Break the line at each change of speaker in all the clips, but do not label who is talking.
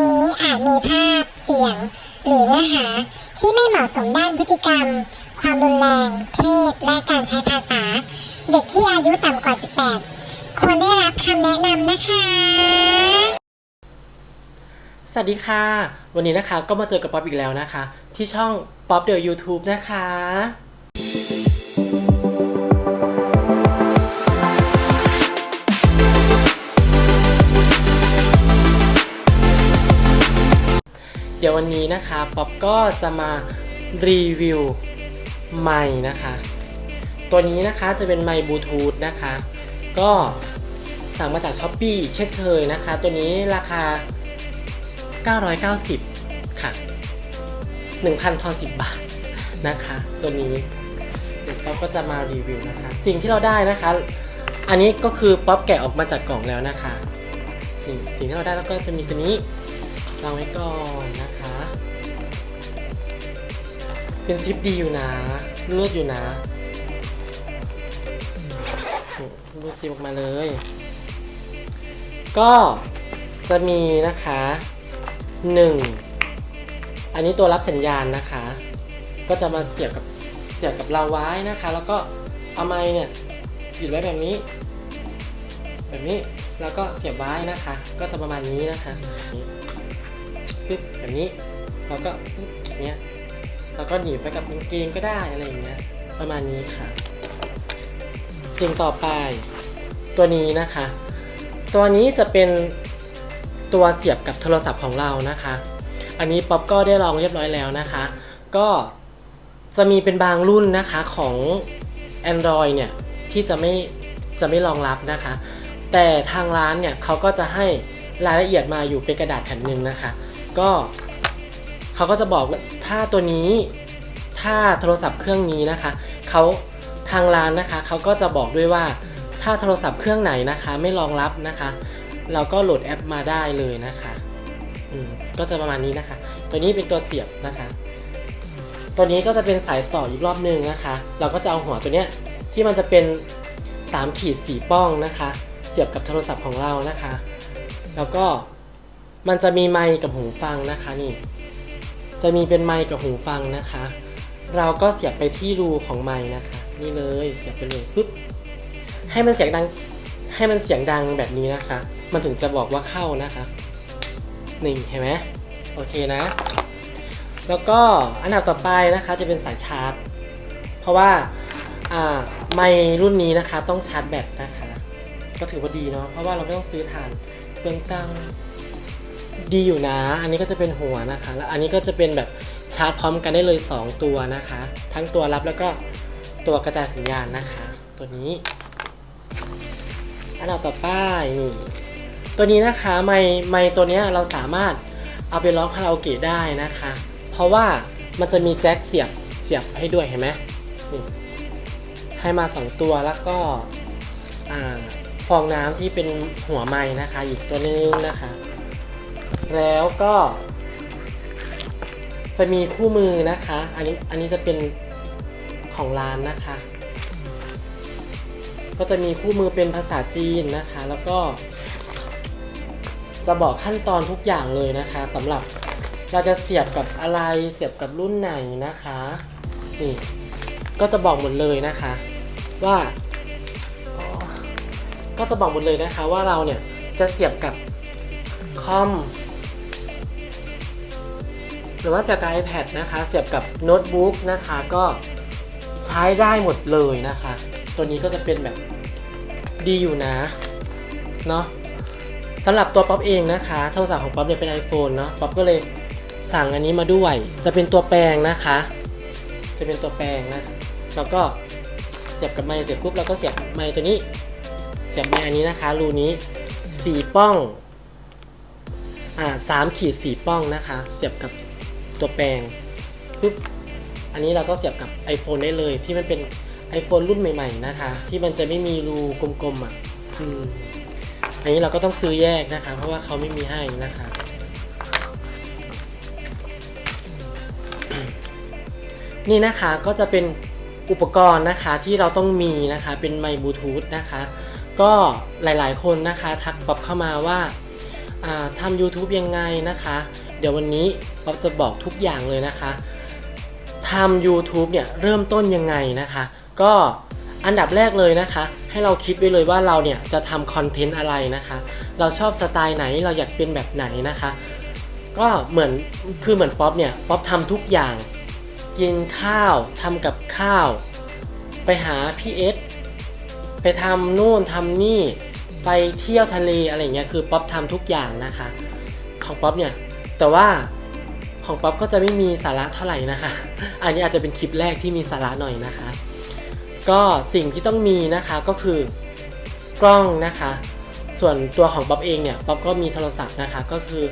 นี้อาจมีภาพ เสียง หรือเนื้อหา ที่ไม่เหมาะสมด้านพฤติกรรม ความรุนแรง เพศ และการใช้ภาษา เด็กที่อายุต่ำกว่า 18 ควรได้รับคำแนะนำนะคะ
สวัสดีค่ะ วันนี้นะคะก็มาเจอกับป๊อปอีกแล้วนะคะ ที่ช่องป๊อปเดอะยูทูบนะคะ วันนี้นะคะป๊อปก็จะมารีวิวไมค์นะคะ ตัวนี้นะคะจะเป็นไมค์บลูทูธนะคะ ก็สั่งมาจากช้อปปี้เช่นเคยนะคะ ตัวนี้ราคา 990 ค่ะ 1,000ทอน10 บาทนะคะ ตัวนี้ป๊อปก็จะมารีวิวนะคะ สิ่งที่เราได้นะคะ อันนี้ก็คือป๊อปแกะออกมาจากกล่องแล้วนะคะ สิ่งสิ่งที่เราได้แล้วก็จะมีตัวนี้วางไว้ก่อนนะ เป็นซิปดีอยู่นะ เลือดอยู่นะนี่รูซิออกมาเลย ก็จะมีนะคะ 1 อันนี้ตัวรับสัญญาณนะคะ ก็จะมาเสียบกับเสียบกับเราไว้นะคะ แล้วก็เอาไม้เนี่ยหยุดไว้แบบนี้ แบบนี้แล้วก็เสียบไว้นะคะ ก็จะประมาณนี้นะคะปึ๊บแบบนี้ แล้วก็ปึ๊บเนี้ย แล้วก็หนีบไปกับกางเกงก็ได้อะไรอย่างเงี้ยประมาณนี้ค่ะสิ่งต่อไป ตัวนี้นะคะ ตัวนี้จะเป็นตัวเสียบกับโทรศัพท์ของเรานะคะ อันนี้ป๊อปก็ได้ลองเรียบร้อยแล้วนะคะ ก็จะมีเป็นบางรุ่นนะคะของ Android เนี่ย ที่จะไม่จะไม่รองรับนะคะ แต่ทางร้านเนี่ยเขาก็จะให้รายละเอียดมาอยู่เป็นกระดาษแผ่นหนึ่งนะคะ ก็เขาก็จะบอก ถ้าตัวนี้ถ้าโทรศัพท์เครื่องนี้นะคะเขาทางร้านนะคะเขาก็จะบอกด้วยว่าถ้าโทรศัพท์เครื่องไหนนะคะไม่รองรับนะคะ เราก็โหลดแอปมาได้เลยนะคะอืมก็จะประมาณนี้นะคะ ตัวนี้เป็นตัวเสียบนะคะ ตัวนี้ก็จะเป็นสายต่ออีกรอบหนึ่งนะคะ เราก็จะเอาหัวตัวเนี้ยที่มันจะเป็น3ขีดสีป้องนะคะ เสียบกับโทรศัพท์ของเรานะคะ แล้วก็มันจะมีไมค์กับหูฟังนะคะนี่ จะมีเป็นไมค์กับหูฟังนะคะ เราก็เสียบไปที่รูของไมค์นะคะ นี่เลยเสียบไปเลยปุ๊บให้มันเสียงดังให้มันเสียงดังแบบนี้นะคะ มันถึงจะบอกว่าเข้านะคะนี่เห็นไหมโอเคนะ แล้วก็อันดับต่อไปนะคะจะเป็นสายชาร์จ เพราะว่าไมค์รุ่นนี้นะคะต้องชาร์จแบตนะคะ ก็ถือว่าดีเนาะเพราะว่าเราไม่ต้องซื้อถ่านเปลืองตัง ดีอยู่นะ อันนี้ก็จะเป็นหัวนะคะ แล้วอันนี้ก็จะเป็นแบบชาร์จพร้อมกันได้เลย 2 ตัวนะคะ ทั้งตัวรับแล้วก็ตัวกระจายสัญญาณนะคะ ตัวนี้ อันดับต่อไปนี่ตัวนี้นะคะไมไมตัวนี้เราสามารถเอาไปร้องคาราโอเกะได้นะคะ เพราะว่ามันจะมีแจ็คเสียบเสียบให้ด้วยเห็นไหมนี่ให้มา 2 ตัวแล้วก็อ่าฟองน้ำที่เป็นหัวไม้นะคะ อีกตัวนึงนะคะ แล้วก็จะมีคู่มือนะคะ อันนี้อันนี้จะเป็นของร้านนะคะ ก็จะมีคู่มือเป็นภาษาจีนนะคะ แล้วก็ จะบอกขั้นตอนทุกอย่างเลยนะคะสำหรับเราจะเสียบกับอะไรเสียบกับรุ่นไหนนะคะนี่ก็จะบอกหมดเลยนะคะ ว่า ก็จะบอกหมดเลยนะคะว่าเราเนี่ยจะเสียบกับคอม หรือว่าเสียบกับ iPad นะคะ เสียบกับโน้ตบุ๊กนะคะก็ใช้ได้หมดเลยนะคะ ตัวนี้ก็จะเป็นแบบดีอยู่นะเนาะสำหรับตัวป๊อปเองนะคะ โทรศัพท์ของป๊อปเนี่ยเป็น iPhone เนาะป๊อปก็เลยสั่งอันนี้มาด้วย จะเป็นตัวแปลงนะคะ จะเป็นตัวแปลงนะแล้วก็เสียบกับไมค์เสร็จปุ๊บเราก็เสียบไมค์ตัวนี้ เสียบไมค์อันนี้นะคะ รูนี้สีป้องอ่าสามขีดสีป้องนะคะ เสียบกับ ตัวแปลงปุ๊บอันนี้เราก็เสียบกับ iPhone ได้เลยที่มันเป็น iPhone รุ่นใหม่ๆนะคะ ที่มันจะไม่มีรูกลมๆอะอืมอันนี้เราก็ต้องซื้อแยกนะคะ เพราะว่าเขาไม่มีให้นะคะ นี่นะคะก็จะเป็นอุปกรณ์นะคะที่เราต้องมีนะคะเป็นไมค์บลูทูธนะคะ ก็หลายๆคนนะคะ ทักป๊อปเข้ามาว่าอ่าทำ YouTube ยังไงนะคะ เดี๋ยววันนี้ป๊อปจะบอกทุกอย่างเลยนะคะทำ YouTube เนี่ยเริ่มต้นยังไงนะคะ ก็อันดับแรกเลยนะคะ ให้เราคิดไว้เลยว่าเราเนี่ยจะทำคอนเทนต์อะไรนะคะ เราชอบสไตล์ไหนเราอยากเป็นแบบไหนนะคะ ก็เหมือนคือเหมือนป๊อปเนี่ยป๊อปทำทุกอย่าง กินข้าวทำกับข้าว ไปหาพี่เอสไปทำนู่นทำนี่ไปเที่ยวทะเลอะไรเงี้ยคือป๊อปทำทุกอย่างนะคะ ของป๊อปเนี่ย แต่ว่าของป๊อปก็จะไม่มีสาระเท่าไหร่นะคะ อันนี้อาจจะเป็นคลิปแรกที่มีสาระหน่อยนะคะ ก็สิ่งที่ต้องมีนะคะก็คือกล้องนะคะ ส่วนตัวของป๊อปเองเนี่ยป๊อปก็มีโทรศัพท์นะคะ ก็คือ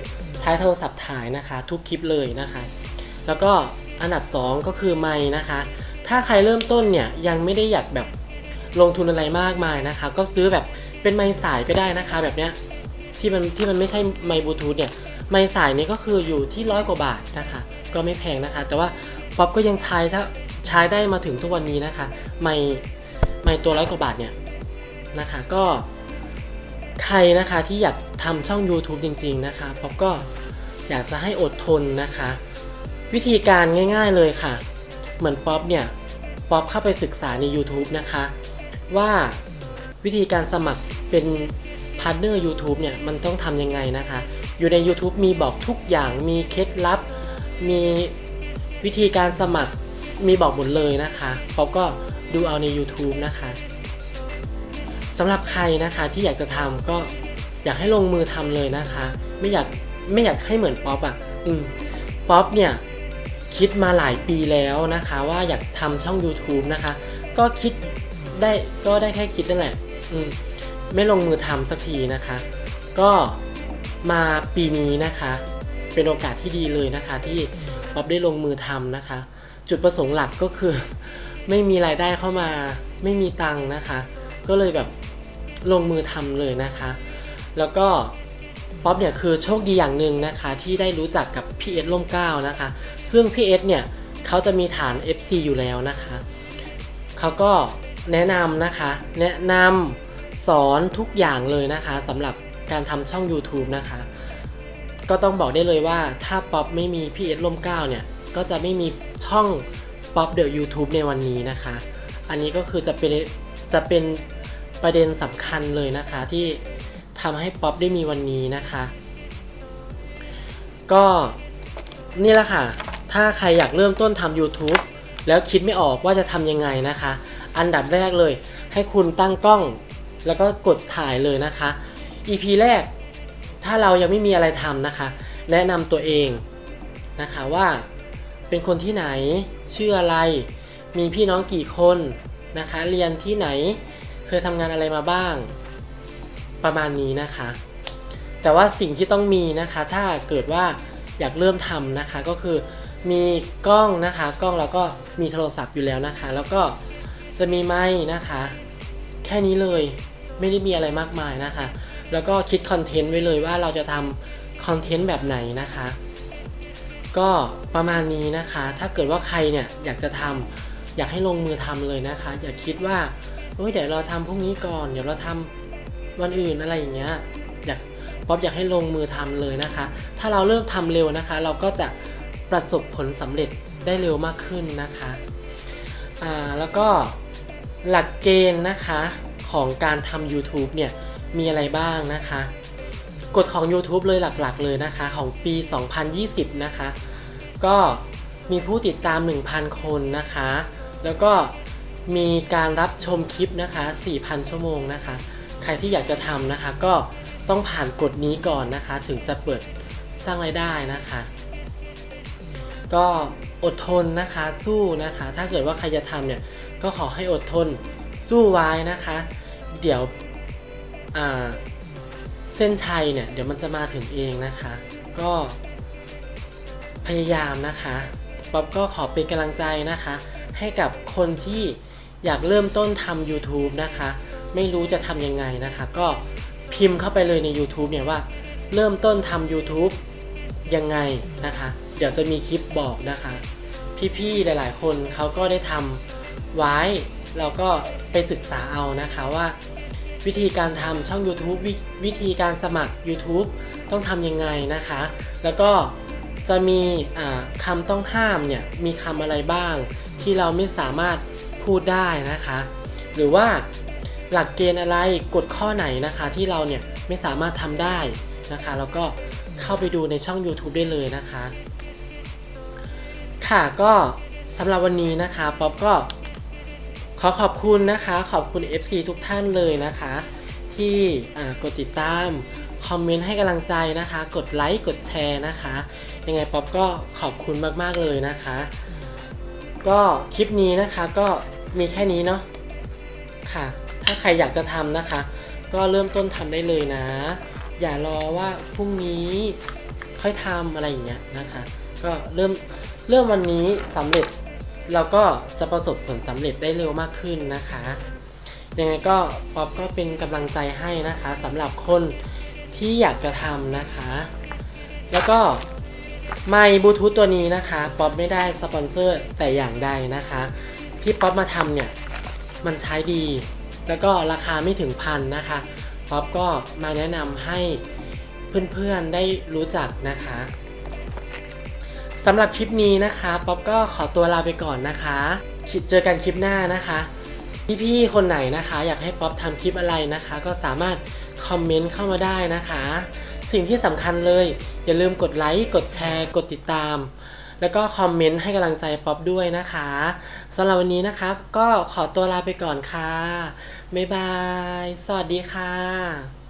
ใช้โทรศัพท์ถ่ายนะคะ ทุกคลิปเลยนะคะ แล้วก็อันดับ 2 ก็คือไม้นะคะ ถ้าใครเริ่มต้นเนี่ยยังไม่ได้อยากแบบลงทุนอะไรมากมายนะคะ ก็ซื้อแบบเป็นไม้สายก็ได้นะคะ แบบเนี้ยที่มันที่มันไม่ใช่ไมค์บลูทูธเนี่ย ไม้สายนี้ก็คืออยู่ที่ร้อยกว่าบาทนะคะ ก็ไม่แพงนะคะ แต่ว่าป๊อปก็ยังใช้ถ้าใช้ได้มาถึงทุกวันนี้นะคะ ไมค์ไมค์ตัวร้อยกว่าบาทเนี่ยนะคะก็ใครนะคะที่อยากทำช่อง YouTube จริง ๆ นะคะป๊อปก็อยากจะให้อดทนนะคะ วิธีการง่าย ๆเลยค่ะ เหมือนป๊อปเนี่ยป๊อปเข้าไปศึกษาใน YouTube นะคะ ว่าวิธีการสมัครเป็นพาร์ทเนอร์ u t u b e เนี่ยมันต้องทำยังไงนะคะ อยู่ใน YouTube มีบอกทุกอย่างมีเคล็ดลับ มีวิธีการสมัครมีบอกหมดเลยนะคะป๊อปก็ดูเอาใน YouTube นะคะสำหรับใครนะคะที่อยากจะทำก็อยากให้ลงมือทำเลยนะคะ ไม่อยากไม่อยากให้เหมือนป๊อปอะอืมป๊อปเนี่ยคิดมาหลายปีแล้วนะคะว่าอยากทำช่อง YouTube นะคะ ก็คิดได้ก็ได้แค่คิดนั่นแหละ อืมไม่ลงมือทำสักทีนะคะ ก็ มาปีนี้นะคะ เป็นโอกาสที่ดีเลยนะคะ ที่ป๊อปได้ลงมือทำนะคะ จุดประสงค์หลักก็คือ ไม่มีรายได้เข้ามาไม่มีตังค์นะคะ ก็เลยแบบลงมือทำเลยนะคะ แล้วก็ป๊อปเนี่ยคือโชคดีอย่างหนึ่งนะคะที่ได้รู้จักกับพี่เอสล่มเก้านะคะ ซึ่งพี่เอสเนี่ยเขาจะมีฐาน FC อยู่แล้วนะคะเขาก็แนะนำนะคะ แนะนำสอนทุกอย่างเลยนะคะสำหรับ การทำช่อง YouTube นะคะ ก็ต้องบอกได้เลยว่าถ้าป๊อปไม่มีพี่เอสล่มเก้าเนี่ย ก็จะไม่มีช่องป๊อปเดอะ YouTube ในวันนี้นะคะ อันนี้ก็คือจะเป็นจะเป็นประเด็นสำคัญเลยนะคะที่ทำให้ป๊อปได้มีวันนี้นะคะ ก็นี่แหละค่ะ ถ้าใครอยากเริ่มต้นทำ YouTube แล้วคิดไม่ออกว่าจะทำยังไงนะคะ อันดับแรกเลย ให้คุณตั้งกล้อง แล้วก็กดถ่ายเลยนะคะ EP แรก ถ้าเรายังไม่มีอะไรทำนะคะ แนะนำตัวเองนะคะว่าเป็นคนที่ไหนชื่ออะไร มีพี่น้องกี่คนนะคะ เรียนที่ไหนเคยทำงานอะไรมาบ้าง ประมาณนี้นะคะ แต่ว่าสิ่งที่ต้องมีนะคะ ถ้าเกิดว่าอยากเริ่มทำนะคะก็คือมีกล้องนะคะ กล้องแล้วก็มีโทรศัพท์อยู่แล้วนะคะ แล้วก็จะมีไม้นะคะ แค่นี้เลยไม่ได้มีอะไรมากมายนะคะ แล้วก็คิดคอนเทนต์ไว้เลยว่าเราจะทำคอนเทนต์แบบไหนนะคะ ก็ประมาณนี้นะคะ ถ้าเกิดว่าใครเนี่ยอยากจะทำอยากให้ลงมือทำเลยนะคะ อย่าคิดว่าเฮ้ยเดี๋ยวเราทำพรุ่งนี้ก่อน เดี๋ยวเราทำวันอื่นอะไรอย่างเงี้ยอยากป๊อปอยากให้ลงมือทำเลยนะคะ ถ้าเราเริ่มทำเร็วนะคะ เราก็จะประสบผลสำเร็จได้เร็วมากขึ้นนะคะอ่าแล้วก็หลักเกณฑ์นะคะของการทำ YouTube เนี่ย มีอะไรบ้างนะคะ กฎของ YouTube เลยหลักๆ เลยนะคะของปี 2020 นะคะ ก็มีผู้ติดตาม 1,000 คนนะคะ แล้วก็มีการรับชมคลิปนะคะ 4,000 ชั่วโมงนะคะ ใครที่อยากจะทำนะคะก็ต้องผ่านกฎนี้ก่อนนะคะ ถึงจะเปิดสร้างรายได้นะคะ ก็อดทนนะคะสู้นะคะ ถ้าเกิดว่าใครจะทำเนี่ยก็ขอให้อดทนสู้ไว้นะคะ เดี๋ยว เส้นชัยเนี่ยเดี๋ยวมันจะมาถึงเองนะคะ ก็พยายามนะคะป๊อปก็ขอเป็นกำลังใจนะคะ ให้กับคนที่อยากเริ่มต้นทำ YouTube นะคะ ไม่รู้จะทำยังไงนะคะ ก็พิมพ์เข้าไปเลยใน YouTube เนี่ยว่า เริ่มต้นทำ YouTube ยังไงนะคะ เดี๋ยวจะมีคลิปบอกนะคะ พี่ๆหลายๆ คนเขาก็ได้ทำไว้เราก็ไปศึกษาเอานะคะว่า วิธีการทำช่อง YouTube วิวิธีการสมัคร YouTube ต้องทำยังไงนะคะ แล้วก็จะมีอ่าคำต้องห้ามเนี่ยมีคำอะไรบ้าง ที่เราไม่สามารถพูดได้นะคะ หรือว่าหลักเกณฑ์อะไรกฎข้อไหนนะคะที่เราเนี่ยไม่สามารถทำได้นะคะ แล้วก็เข้าไปดูในช่อง YouTube ได้เลยนะคะ ค่ะก็สำหรับวันนี้นะคะป๊อปก็ ขอขอบคุณนะคะ ขอบคุณ FC ทุกท่านเลยนะคะ ที่กดติดตาม คอมเมนต์ให้กำลังใจนะคะ กดไลค์ กดแชร์นะคะ ยังไงป๊อปก็ขอบคุณมาก ๆ เลยนะคะ ก็คลิปนี้นะคะก็มีแค่นี้เนาะ ค่ะ ถ้าใครอยากจะทำนะคะ ก็เริ่มต้นทำได้เลยนะ อย่ารอว่าพรุ่งนี้ค่อยทำอะไรอย่างเงี้ยนะคะ ก็เริ่มเริ่มวันนี้สำเร็จ เราก็จะประสบผลสำเร็จได้เร็วมากขึ้นนะคะ ยังไงก็ป๊อปก็เป็นกำลังใจให้นะคะสำหรับคนที่อยากจะทำนะคะ แล้วก็ไมค์บลูทูธตัวนี้นะคะป๊อปไม่ได้สปอนเซอร์แต่อย่างใดนะคะ ที่ป๊อปมาทำเนี่ย มันใช้ดี แล้วก็ราคาไม่ถึงพันนะคะป๊อปก็มาแนะนำให้เพื่อนๆได้รู้จักนะคะ สำหรับคลิปนี้นะคะป๊อปก็ขอตัวลาไปก่อนนะคะคเจอกันคลิปหน้านะคะพี่ๆคนไหนนะคะ อยากให้ป๊อปทำคลิปอะไรนะคะ ก็สามารถคอมเมนต์เข้ามาได้นะคะ สิ่งที่สำคัญเลย อย่าลืมกดไลค์กดแชร์ กดติดตาม แล้วก็คอมเมนต์ให้กำลังใจป๊อปด้วยนะคะสำหรับวันนี้นะคะก็ขอตัวลาไปก่อนค่ะบ๊ายบาย สวัสดีค่ะ